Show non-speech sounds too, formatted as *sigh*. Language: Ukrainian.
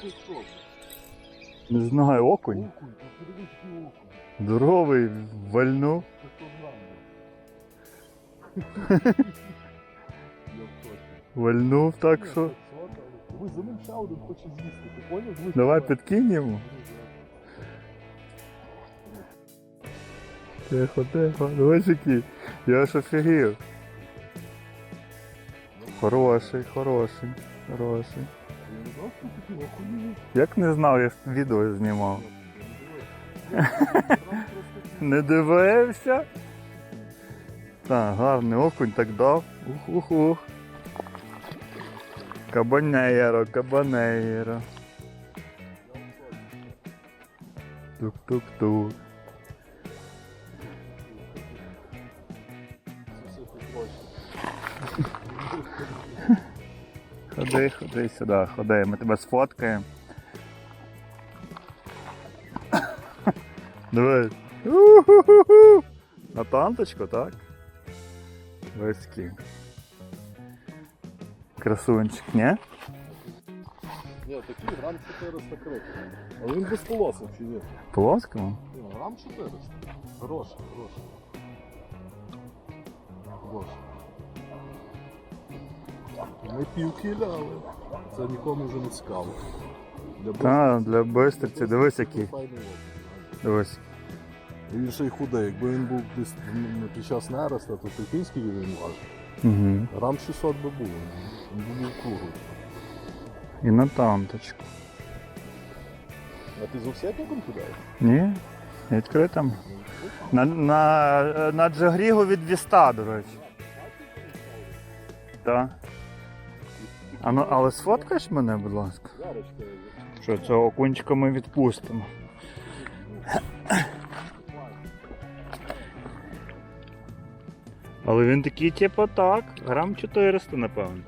Що? Не знаю, окунь. Здоровий, вальну. Це 100. Я в шоці. Вальнув так що. Ви за ним ще один хоче з'їсти, ти поняв? Давай підкинь йому. Тихо, тихо. Дивись. Я ж офігів. Хороший, хороший, хороший. Як не знав, я відео знімав. *laughs* Не дивився. Так, гарний окунь так дав. Ух-ух-ух. Кабанейро, кабанейро. Тук-тук-тук. Ходи, ходи сюди, ходи, ми тебе сфоткаємо. *laughs* Давай. На танточку, так? Виски. Красунчик, ні? Ні, такий грам 400 кроків. Але він без полосок чи ні? Плоскому? Ні, грам 400. Хороший, хороший. Хороший. Ми пів кіля, але це нікому вже не цікаво. Для Та, для бистриці, дивись який. Файний. Дивись. Він ще й худий. Якби він був десь м, під час нереста, то прикинь, скільки він важить. Угу. Грам 600 би був. Він би був круглий. І на танточку. А ти з овсетником кидаєш? Ні? Відкритим. На, на, на Джагрігу від Віста, до речі. Так. А ну, але сфоткаєш мене, будь ласка. Що цього окунчика ми відпустимо. Але він такий, типу, так, грам 400, напевно.